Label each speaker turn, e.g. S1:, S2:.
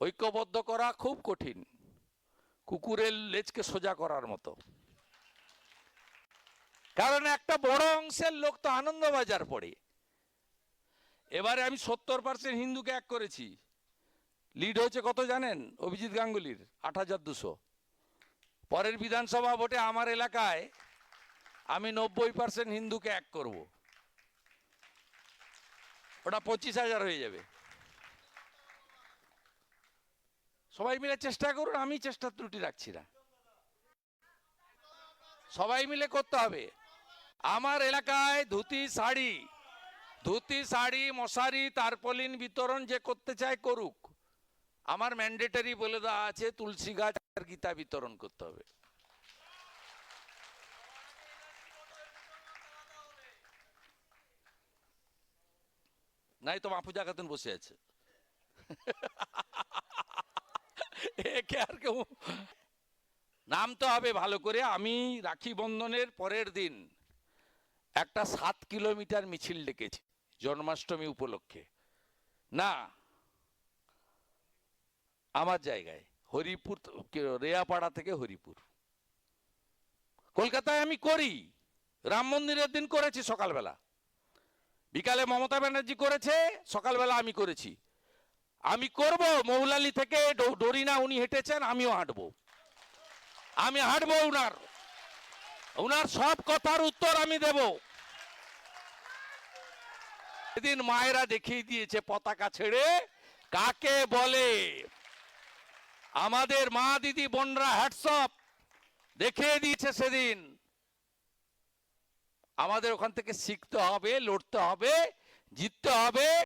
S1: ঐক্যবদ্ধ করা খুব কঠিন। কুকুরের লেজকে সোজা করার মতো। কারণ একটা বড় অংশের লোক তো আনন্দবাজার পড়ে। এবারে আমি সত্তর পার্সেন্ট হিন্দুকে এক করেছি। লিড হয়েছে কত জানেন? অভিজিৎ গাঙ্গুলির, আট হাজার দুশো। পরের বিধানসভা ভোটে আমার এলাকায় আমি নব্বই পার্সেন্ট হিন্দুকে এক করব। ওটা পঁচিশ হাজার হয়ে যাবে। সবাই মিলে চেষ্টা করুন, আমি চেষ্টা ত্রুটি রাখছি না। সবাই মিলে করতে হবে। আমার এলাকায় ধুতি, শাড়ি ধুতি, শাড়ি, মশারি, তারপলিন বিতরণ যে করতে চায় করুক, আমার ম্যান্ডেটারি বলে দেওয়া আছে, তুলসী গাছ আর গীতা বিতরণ করতে হবে। নাই তো মাপুজা খাতুন বসে আছে। আর কেউ? নামতে হবে ভালো করে, আমি রাখি বন্ধনের পরের দিন একটা সাত কিলোমিটার মিছিল ডেকেছি, জন্মাষ্টমী উপলক্ষে। না, আমার জায়গায়, হরিপুর রেয়াপাড়া থেকে হরিপুর। কলকাতায় আমি করি, রাম মন্দিরের দিন করেছি সকালবেলা। বিকালে মমতা ব্যানার্জি করেছে, সকালবেলা আমি করেছি। আমি করব, মৌলালি থেকে ডরিনা উনি হেঁটেছেন, আমিও হাঁটবো। আমি হাঁটবো উনার। উনার সব কথার উত্তর আমি দেব। সেদিন মায়েরা দেখিয়ে দিয়েছে পতাকা ছেড়ে, কাকে বলে? আমাদের মা দিদি বোনরা হ্যাটসঅপ দেখিয়ে দিয়েছে সেদিন। আমাদের ওখান থেকে শিখতে হবে, লড়তে হবে, জিততে হবে।